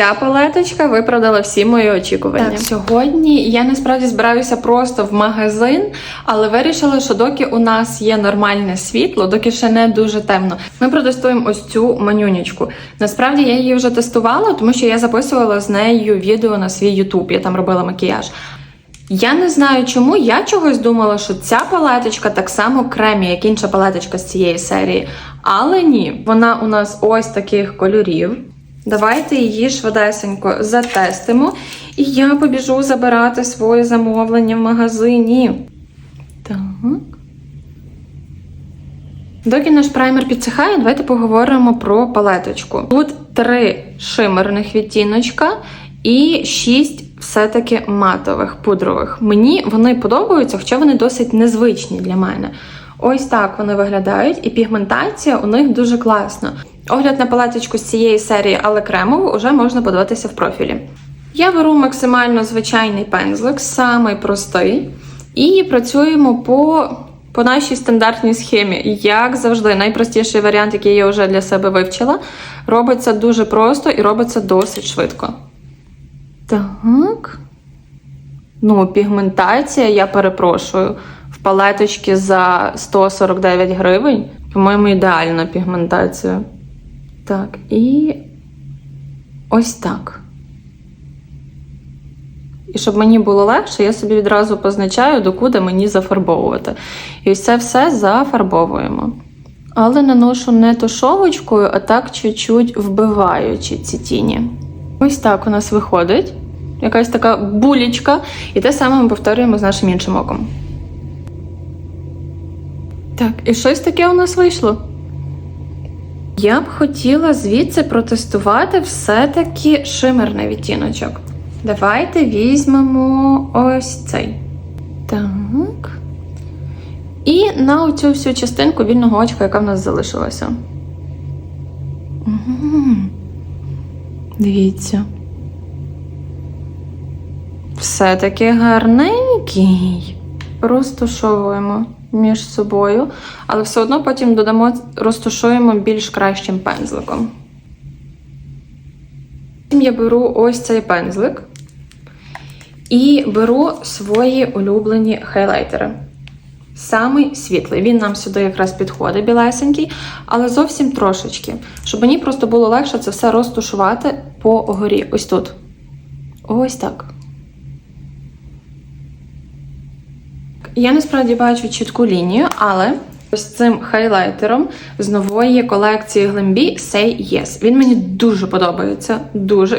ця палеточка виправдала всі мої очікування. Так, сьогодні я насправді збираюся просто в магазин, але вирішила, що доки у нас є нормальне світло, доки ще не дуже темно, ми протестуємо ось цю манюнечку. Насправді я її вже тестувала, тому що я записувала з нею відео на свій YouTube, я там робила макіяж. Я не знаю чому, я чогось думала, що ця палеточка так само кремі, як інша палеточка з цієї серії. Але ні, вона у нас ось таких кольорів. Давайте її швидесенько затестимо. І я побіжу забирати своє замовлення в магазині. Так. Доки наш праймер підсихає, давайте поговоримо про палеточку. Тут три шимерних відтіночка і шість все-таки матових пудрових. Мені вони подобаються, хоча вони досить незвичні для мене. Ось так вони виглядають, і пігментація у них дуже класна. Огляд на палеточку з цієї серії, але кремову, вже можна подивитися в профілі. Я беру максимально звичайний пензлик, самий простий, і працюємо по, по нашій стандартній схемі. Як завжди, найпростіший варіант, який я вже для себе вивчила, робиться дуже просто і робиться досить швидко. Так. Ну, пігментація, я перепрошую, в палеточці за 149 гривень. По-моєму, ідеальна пігментація. Так, і ось так. І щоб мені було легше, я собі відразу позначаю, докуди мені зафарбовувати. І ось це все зафарбовуємо. Але наношу не тушовочкою, а так чуть-чуть вбиваючи ці тіні. Ось так у нас виходить. Якась така булічка. І те саме ми повторюємо з нашим іншим оком. Так, і щось таке у нас вийшло. Я б хотіла звідси протестувати все-таки шимерний відтіночок. Давайте візьмемо ось цей. Так. І на оцю всю частинку вільного очка, яка в нас залишилася. Дивіться. Все-таки гарненький. Розташовуємо між собою, але все одно потім додамо, розташуємо більш кращим пензликом. Потім я беру ось цей пензлик і беру свої улюблені хайлайтери. Самий світлий. Він нам сюди якраз підходить, білесенький, але зовсім трошечки. Щоб мені просто було легше це все розтушувати по горі. Ось тут. Ось так. Я насправді бачу чітку лінію, але ось цим хайлайтером з нової колекції Glambi Say Yes. Він мені дуже подобається. Дуже.